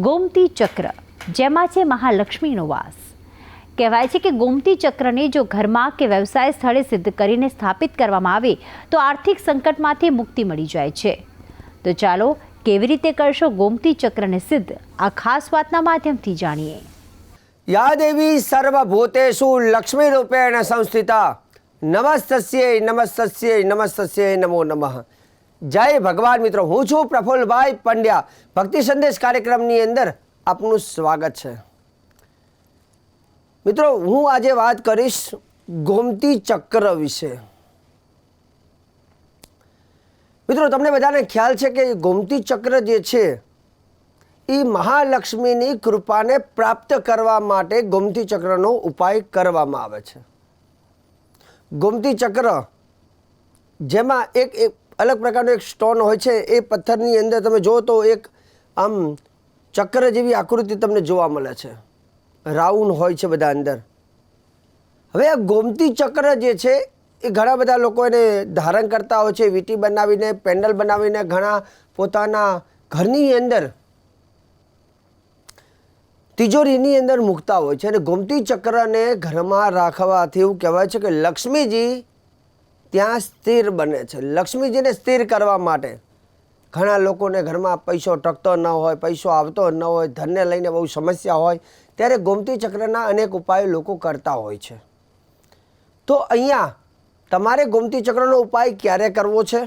ગોમતી ચક્ર, જેમાં છે મહાલક્ષ્મીનો વાસ. કહેવાય છે કે ગોમતી ચક્રને જો ઘરમાં કે વ્યવસાય સ્થળે સિદ્ધ કરીને સ્થાપિત કરવામાં આવે, તો આર્થિક સંકટમાંથી મુક્તિ મળી જાય છે. તો ચાલો, કેવી રીતે કરશો ગોમતી ચક્રને સિદ્ધ? આ ખાસ વાતના માધ્યમથી જાણીએ. યા દેવી સર્વભૂતેષુ લક્ષ્મી રૂપેણ સંસ્થિતા. નમસ્તસ્યે નમસ્તસ્યે નમસ્તસ્યે નમો નમઃ. જય ભગવાન મિત્રો, હું છું પ્રફુલ્લભાઈ પંડ્યા. ભક્તિ સંદેશ કાર્યક્રમની અંદર આપનું સ્વાગત છે. મિત્રો, હું આજે વાત કરીશ ગોમતી ચક્ર વિશે. મિત્રો, તમને બધાને ખ્યાલ છે કે ગોમતી ચક્ર જે છે, એ મહાલક્ષ્મીની કૃપાને પ્રાપ્ત કરવા માટે ગોમતી ચક્રનો ઉપાય કરવામાં આવે છે. ગોમતી ચક્ર જેમાં એક એક અલગ પ્રકારનો એક સ્ટોન હોય છે, એ પથ્થરની અંદર તમે જુઓ તો એક આમ ચક્ર જેવી આકૃતિ તમને જોવા મળે છે. રાઉન્ડ હોય છે બધા અંદર. હવે આ ગોમતી ચક્ર જે છે, એ ઘણા બધા લોકો એને ધારણ કરતા હોય છે, વીંટી બનાવીને, પેન્ડલ બનાવીને, ઘણા પોતાના ઘરની અંદર તિજોરીની અંદર મૂકતા હોય છે. અને ગોમતી ચક્રને ઘરમાં રાખવાથી એવું કહેવાય છે કે લક્ષ્મીજી ત્યાં સ્થિર બને છે. લક્ષ્મીજીને સ્થિર કરવા માટે ઘણા લોકોને ઘરમાં પૈસો ટકતો ન હોય, પૈસો આવતો ન હોય, ધનને લઈને બહુ સમસ્યા હોય, ત્યારે ગોમતી ચક્રના અનેક ઉપાયો લોકો કરતા હોય છે. તો અહીંયા તમારે ગોમતી ચક્રનો ઉપાય ક્યારે કરવો છે?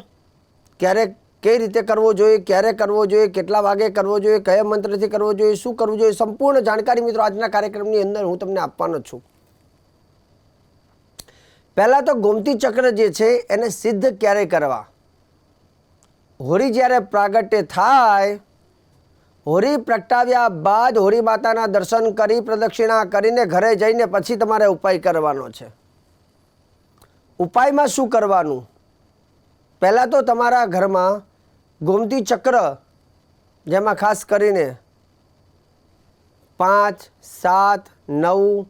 ક્યારે કઈ રીતે કરવો જોઈએ? ક્યારે કરવો જોઈએ? કેટલા વાગે કરવો જોઈએ? કયા મંત્રથી કરવો જોઈએ? શું કરવું જોઈએ? સંપૂર્ણ જાણકારી મિત્રો આજના કાર્યક્રમની અંદર હું તમને આપવાનો છું. પહેલાં તો ગોમતી ચક્ર જે છે, એને સિદ્ધ ક્યારે કરવા? હોળી જ્યારે પ્રાગટ્ય થાય, હોળી પ્રગટાવ્યા બાદ હોળી માતાના દર્શન કરી, પ્રદક્ષિણા કરીને ઘરે જઈને પછી તમારે ઉપાય કરવાનો છે. ઉપાયમાં શું કરવાનું? પહેલાં તો તમારા ઘરમાં ગોમતી ચક્ર, જેમાં ખાસ કરીને પાંચ, સાત, નવ,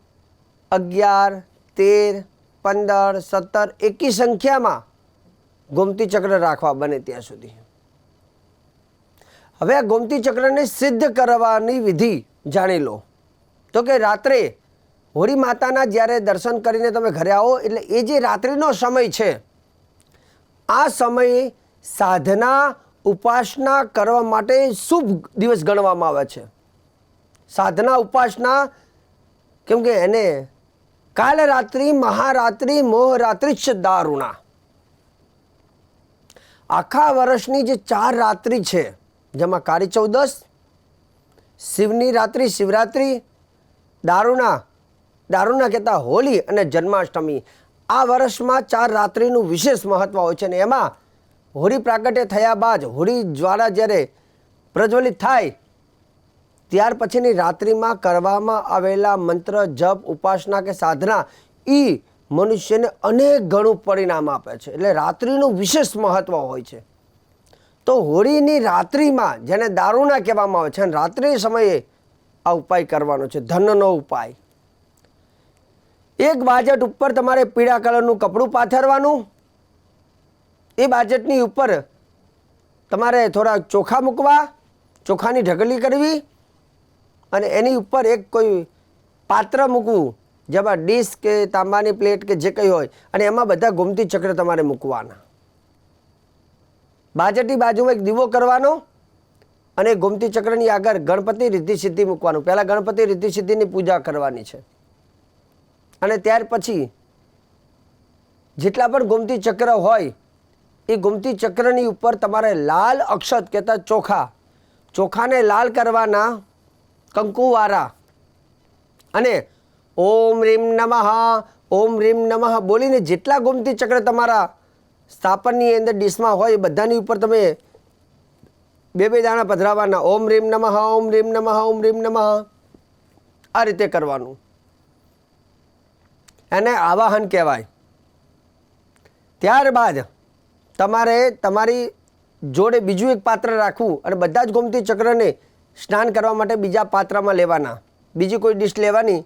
અગિયાર, તેર પંદર, સત્તર એકી સંખ્યામાં ગોમતી ચક્ર રાખવા બને ત્યાં સુધી. હવે આ ગોમતી ચક્રને સિદ્ધ કરવાની વિધિ જાણી લો. તો કે રાત્રે હોળી માતાના જ્યારે દર્શન કરીને તમે ઘરે આવો, એટલે એ જે રાત્રિનો સમય છે, આ સમયે સાધના, ઉપાસના કરવા માટે શુભ દિવસ ગણવામાં આવે છે. સાધના, ઉપાસના, કેમ કે એને કાલ રાત્રિ મહારાત્રિ, મોહરાત્રિ જ દારૂણા આખા વર્ષની જે ચાર રાત્રિ છે, જેમાં કાળી ચૌદસ શિવની રાત્રિ, શિવરાત્રિ દારૂણા દારૂણા કહેતા હોળી અને જન્માષ્ટમી, આ વર્ષમાં ચાર રાત્રિનું વિશેષ મહત્વ હોય છે અને એમાં હોળી પ્રાગટ્ય થયા બાદ હોળી જ્વાળા જ્યારે પ્રજ્વલિત થાય ત્યાર પછીની રાત્રિમાં કરવામાં આવેલા મંત્ર, જપ, ઉપાસના કે સાધના એ મનુષ્યને અનેક ગણું પરિણામ આપે છે. એટલે રાત્રિનું વિશેષ મહત્વ હોય છે. તો હોળીની રાત્રિમાં જેને દારૂના કહેવામાં આવે છે અને રાત્રિ સમયે આ ઉપાય કરવાનો છે, ધનનો ઉપાય. એક બાજટ ઉપર તમારે પીળા કલરનું કપડું પાથરવાનું. એ બાજટની ઉપર તમારે થોડા ચોખા મૂકવા, ચોખાની ઢગલી કરવી અને એની ઉપર એક કોઈ પાત્ર મૂકવું, જેમાં ડીશ કે તાંબાની પ્લેટ કે જે કંઈ હોય, અને એમાં બધા ગોમતી ચક્ર તમારે મૂકવાના. બાજટની બાજુમાં એક દીવો કરવાનો અને ગોમતી ચક્રની આગળ ગણપતિ રિદ્ધિ સિદ્ધિ મૂકવાનું. પહેલાં ગણપતિ રિદ્ધિ સિદ્ધિની પૂજા કરવાની છે. અને ત્યાર પછી જેટલા પણ ગોમતી ચક્ર હોય, એ ગોમતી ચક્રની ઉપર તમારે લાલ અક્ષત કહેતા ચોખા, ચોખાને લાલ કરવાના કંકુવાળા અને ઓમ રીમ નમઃ, ઓમ રીમ નમઃ બોલીને જેટલા ગોમતી ચક્ર તમારા સ્થાપનની અંદર ડીશમાં હોય બધાની ઉપર તમે બે બે દાણા પધરાવાના. ઓમ રીમ નમઃ, ઓમ રીમ નમઃ, ઓમ રીમ નમઃ. આ રીતે કરવાનું. એને આવાહન કહેવાય. ત્યારબાદ તમારે તમારી જોડે બીજું એક પાત્ર રાખવું અને બધા જ ગોમતી ચક્રને સ્નાન કરવા માટે બીજા પાત્રમાં લેવાના. બીજી કોઈ ડીશ લેવાની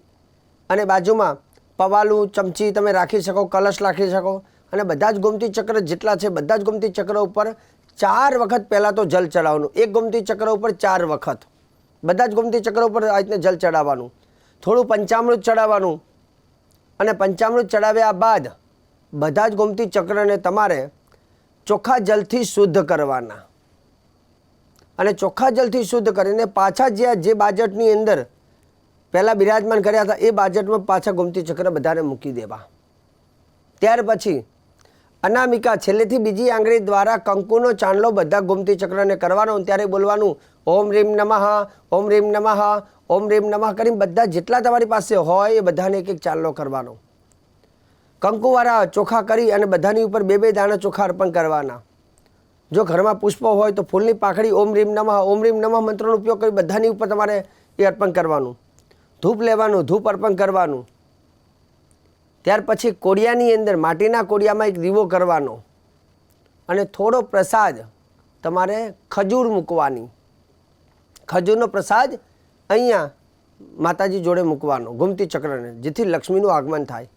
અને બાજુમાં પવાલું, ચમચી તમે રાખી શકો, કલશ રાખી શકો અને બધા જ ગોમતી ચક્ર જેટલા છે, બધા જ ગોમતી ચક્ર ઉપર ચાર વખત પહેલાં તો જલ ચડાવવાનું. એક ગોમતી ચક્ર ઉપર ચાર વખત. બધા જ ગોમતી ચક્ર ઉપર આ રીતને જલ ચડાવવાનું. થોડું પંચામૃત ચડાવવાનું અને પંચામૃત ચડાવ્યા બાદ બધા જ ગોમતી ચક્રને તમારે ચોખ્ખા જલથી શુદ્ધ કરવાના. અને ચોખ્ખા જલથી શુદ્ધ કરીને પાછા જે જે બાજટની અંદર પહેલાં બિરાજમાન કર્યા હતા, એ બાજટમાં પાછા ગોમતી ચક્ર બધાને મૂકી દેવા. ત્યાર પછી અનામિકા છેલ્લેથી બીજી આંગળી દ્વારા કંકુનો ચાંદલો બધા ગોમતી ચક્રને કરવાનો ત્યારે બોલવાનું, ઓમ રીમ નમઃ, ઓમ રીમ નમઃ, ઓમ રીમ નમઃ કરીને બધા જેટલા તમારી પાસે હોય એ બધાને એક એક ચાંદલો કરવાનો. કંકુવાળા ચોખા કરી અને બધાની ઉપર બે બે દાણા ચોખા અર્પણ કરવાના. જો ઘરમાં પુષ્પો હોય તો ફૂલની પાખડી, ઓમ રીમ નમઃ, ઓમ રીમ નમઃ મંત્રનો ઉપયોગ કરી બધાની ઉપર તમારે એ અર્પણ કરવાનું. ધૂપ લેવાનું, ધૂપ અર્પણ કરવાનું. ત્યાર પછી કોડિયાની અંદર, માટીના કોડિયામાં એક દીવો કરવાનો. અને થોડો પ્રસાદ તમારે ખજૂર મૂકવાની. ખજૂરનો પ્રસાદ અહીંયા માતાજી જોડે મૂકવાનો, ગુમતી ચક્રને, જેથી લક્ષ્મીનું આગમન થાય.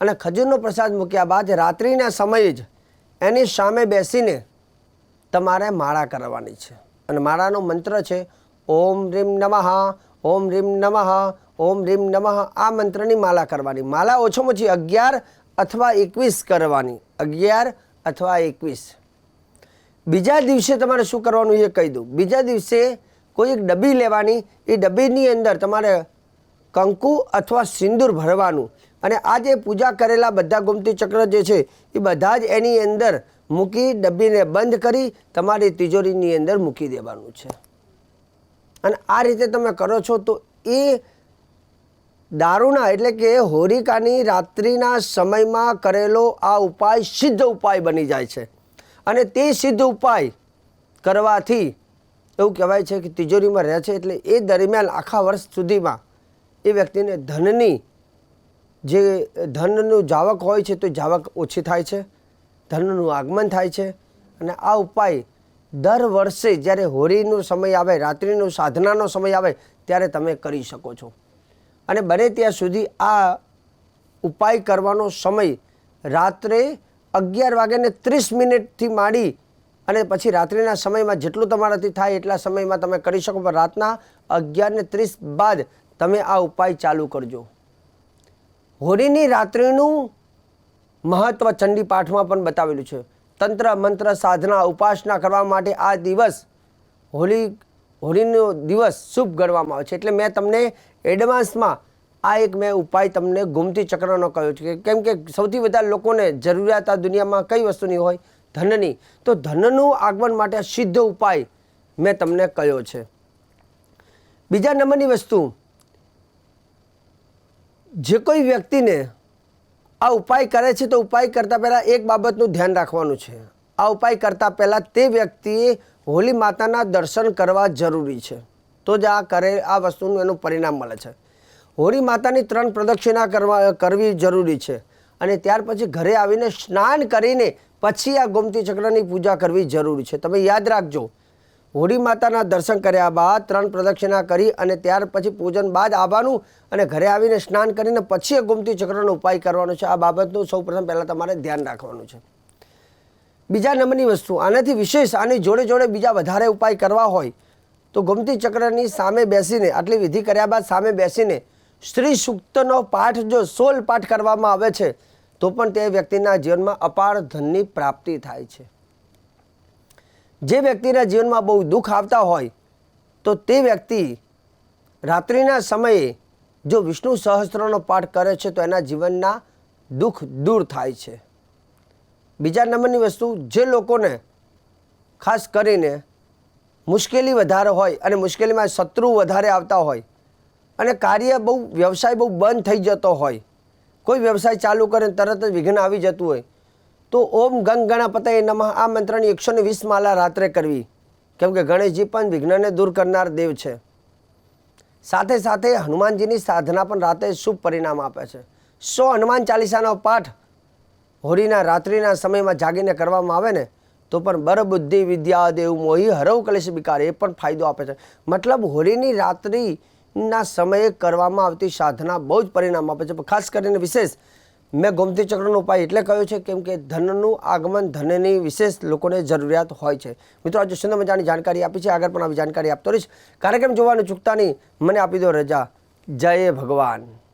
અને ખજૂરનો પ્રસાદ મૂક્યા બાદ રાત્રિના સમયે જ એની સામે બેસીને તમારે માળા કરવાની છે. અને માળાનો મંત્ર છે, ઓમ રીમ નમઃ, ઓમ રીમ નમઃ, ઓમ રીમ નમઃ. આ મંત્રની માળા કરવાની. માળા ઓછામાં ઓછી અગિયાર અથવા એકવીસ કરવાની. અગિયાર અથવા એકવીસ. બીજા દિવસે તમારે શું કરવાનું એ કહી દઉં. બીજા દિવસે કોઈ એક ડબ્બી લેવાની. એ ડબ્બીની અંદર તમારે કંકુ અથવા સિંદૂર ભરવાનું. અને આ જે પૂજા કરેલા બધા ગોમતી ચક્ર જે છે, એ બધા જ એની અંદર મૂકી ડબ્બીને બંધ કરી તમારી તિજોરીની અંદર મૂકી દેવાનું છે. અને આ રીતે તમે કરો છો તો એ દારૂના એટલે કે હોરિકાની રાત્રિના સમયમાં કરેલો આ ઉપાય સિદ્ધ ઉપાય બની જાય છે. અને તે સિદ્ધ ઉપાય કરવાથી એવું કહેવાય છે કે તિજોરીમાં રહે છે એટલે એ દરમિયાન આખા વર્ષ સુધીમાં એ વ્યક્તિને ધનની જે ધનનું જાવક હોય છે તો જાવક ઓછી થાય છે. ધનનું આગમન થાય છે અને આ ઉપાય દર વર્ષે જ્યારે હોળીનો સમય આવે, રાત્રિનો સાધનાનો સમય આવે, ત્યારે તમે કરી શકો છો. અને બને ત્યાં સુધી આ ઉપાય કરવાનો સમય રાત્રે અગિયાર વાગ્યાને ત્રીસ મિનિટથી માંડી અને પછી રાત્રિના સમયમાં જેટલું તમારાથી થાય એટલા સમયમાં તમે કરી શકો, પણ રાતના અગિયારને ત્રીસ બાદ તમે આ ઉપાય ચાલુ કરજો. હોળીની રાત્રિનું મહત્વ ચંડી પાઠમાં પણ બતાવેલું છે. તંત્ર, મંત્ર, સાધના, ઉપાસના કરવા માટે આ દિવસ હોળી હોળીનો દિવસ શુભ ગણવામાં આવે છે. એટલે મેં તમને એડવાન્સમાં આ એક મેં ઉપાય તમને ગુમતી ચક્રનો કહ્યો છે કેમ કે સૌથી વધારે લોકોને જરૂરિયાત આ દુનિયામાં કઈ વસ્તુની હોય? ધનની. તો ધનનું આગમન માટે સિદ્ધ ઉપાય મેં તમને કહ્યો છે. બીજા નંબરની વસ્તુ, જે કોઈ વ્યક્તિને આ ઉપાય કરે છે તો ઉપાય કરતાં પહેલાં એક બાબતનું ધ્યાન રાખવાનું છે. આ ઉપાય કરતાં પહેલાં તે વ્યક્તિએ હોલી માતાના દર્શન કરવા જરૂરી છે. તો જ આ કરે, આ વસ્તુનું એનું પરિણામ મળે છે. હોળી માતાની ત્રણ પ્રદક્ષિણા કરવા, કરવી જરૂરી છે. અને ત્યાર પછી ઘરે આવીને સ્નાન કરીને પછી આ ગોમતી ચક્રની પૂજા કરવી જરૂરી છે. તમે યાદ રાખજો હોળી માતાના દર્શન કર્યા બાદ ત્રણ પ્રદક્ષિણા કરી અને ત્યાર પછી પૂજન બાદ આવવાનું અને ઘરે આવીને સ્નાન કરીને પછી એ ગુમતી ચક્રનો ઉપાય કરવાનો છે. આ બાબતનું સૌ પ્રથમ પહેલાં તમારે ધ્યાન રાખવાનું છે. બીજા નંબરની વસ્તુ, આનાથી વિશેષ આની જોડે જોડે બીજા વધારે ઉપાય કરવા હોય તો ગોમતી ચક્રની સામે બેસીને, આટલી વિધિ કર્યા બાદ સામે બેસીને સ્ત્રી સૂક્તનો પાઠ જો સોલ પાઠ કરવામાં આવે છે, તો પણ તે વ્યક્તિના જીવનમાં અપાર ધનની પ્રાપ્તિ થાય છે. જે વ્યક્તિના જીવનમાં બહુ દુઃખ આવતા હોય, તો તે વ્યક્તિ રાત્રિના સમયે જો વિષ્ણુ સહસ્ત્રનો પાઠ કરે છે, તો એના જીવનના દુઃખ દૂર થાય છે. બીજા નંબરની વસ્તુ, જે લોકોને ખાસ કરીને મુશ્કેલી વધારે હોય અને મુશ્કેલીમાં શત્રુ વધારે આવતા હોય અને કાર્ય બહુ, વ્યવસાય બહુ બંધ થઈ જતો હોય, કોઈ વ્યવસાય ચાલુ કરે તરત જ વિઘ્ન આવી જતું હોય તો ઓમ ગંગ ગણાપતય નમઃ. આ મંત્રની એકસો ને વીસ માલા રાત્રે કરવી. કેમ કે ગણેશજી પણ વિઘ્નને દૂર કરનાર દેવ છે. સાથે સાથે હનુમાનજીની સાધના પણ રાતે શુભ પરિણામ આપે છે. સો હનુમાન ચાલીસાનો પાઠ હોળીના રાત્રિના સમયમાં જાગીને કરવામાં આવે ને, તો પણ બરબુદ્ધિ વિદ્યા દેવ મોહી, હરવ કલેશ વિકાર એ પણ ફાયદો આપે છે. મતલબ હોળીની રાત્રિના સમયે કરવામાં આવતી સાધના બહુ જ પરિણામ આપે છે. ખાસ કરીને વિશેષ મેં ગોમતી ચક્રનો ઉપાય એટલે કહ્યો છે, કેમ કે ધનનું આગમન ધનની વિશેષ લોકોને જરૂરિયાત હોય છે. મિત્રો, આજે સુંદર મજાની જાણકારી આપી છે, આગળ પણ આવી જાણકારી આપતો રહીશ. કાર્યક્રમ જોવાનું ચૂકતા નહીં. મને આપી દો રજા. જય ભગવાન.